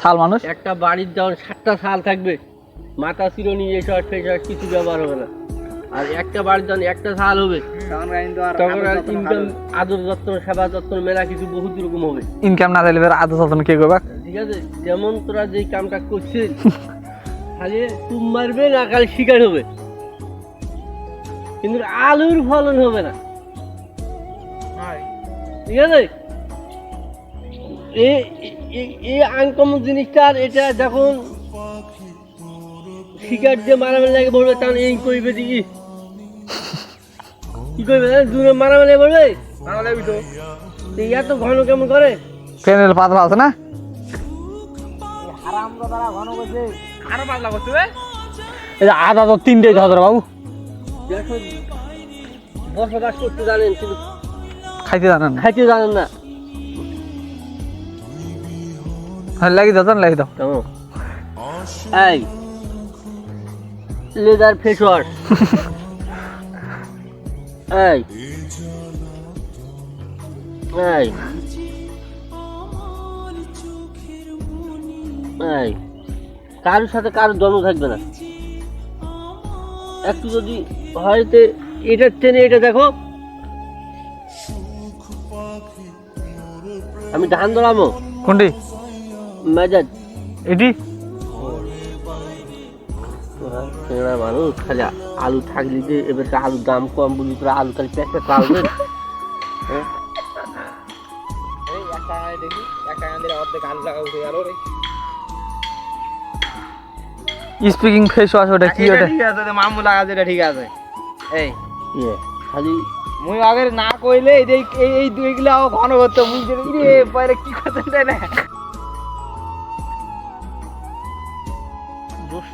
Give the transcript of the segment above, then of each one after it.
ছাল মানুষ? একটা বাড়ির যেমন সাতটা সাল থাকবে। মাথা চিরনি এসব কিছু ব্যবহার হবে না। আর একটা বাড়ির যখন একটা সাল হবে। তখন আর ইনকাম আদর যত্ন সেবা যত্ন মেলা কিছু বহুত রকম হবে। ইনকাম না দিলে আদা সতন কে করবে? ঠিক আছে? যেমন তোরা যে কামটা করছিস খালি তুম মারবে না খালি শিকার হবে। কিন্তু আলুর ফলন হবে না। ঠিক আছে? এই আনকমন জিনিসটা আর এটা যখন শিকার যে মারামারি লাগে বলবে তখন এই করবে দেখি কি করবে? দূরে মারামারি বলবে? তো। এত ঘন কেমন করে? প্যানেল পাতলা আছে না? এই যে আদা তো তিনটেই ধর বাবু। বসবাস করতে জানেন কিন্তু। খাইতে জানেন না। খাইতে জানেন না। লাগি দাও জান লাগি দাও। কেমন? এই লেদার ফেস ওয়াশ এই এই এই কারোর সাথে কারোর জন্ম থাকবে না। একটু যদি হয়তো এটা টেনে এটা দেখো। আমি ধান ধরামো কোনটি? মেজাজ। এটি? চেংড়া মানুষ খালি আলু থাকলি যে এবার তো আলুর দাম কম বলি তোরা আলু খালি প্যাকটা চালবে স্পিকিং ফেস ওয়াশ ওটা কি ওটা? ঠিক আছে মামু লাগা যেটা ঠিক আছে। এই ইয়ে, খালি মুই আগে না কইলে এই এই দুইগুলো ঘন করতে মুই যে রে পরে কি করতে না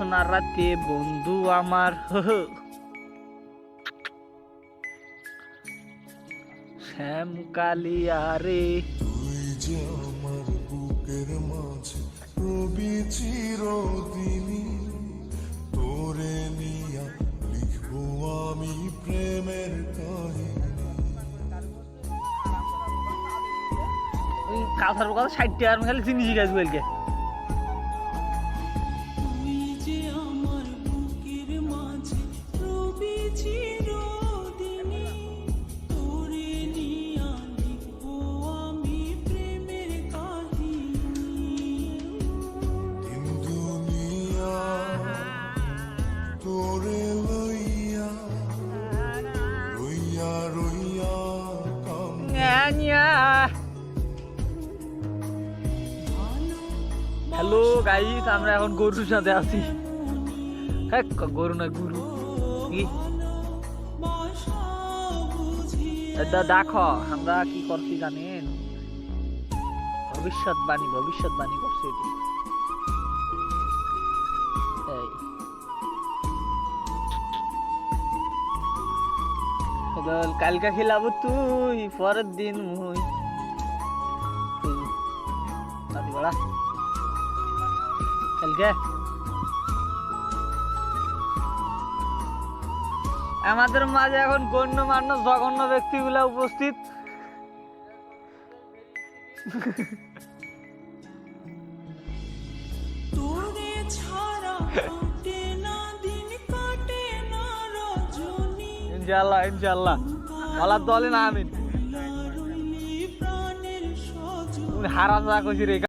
জ্যোৎস্নার রাতে বন্ধু আমার। শ্যাম কালিয়া রে। কাঁথার কথা ষাট টাকার খালি চিনি জিজ্ঞাসা হ্যালো গাইস আমরা এখন গরুর সাথে আছি। হ্যাঁ গরু না গুরু। কি? দেখো আমরা কি করছি জানেন? ভবিষ্যৎবাণী ভবিষ্যৎবাণী করছি এটি। কালকা খেলাবো তুই, পরের দিন মুই। কালকে? আমাদের মাঝে এখন গণ্যমান্য জঘন্য ব্যক্তিগুলা উপস্থিত। ইনশাল্লাহ ইনশাল্লাহ দলে না আমি। সজন যা কইছি রে।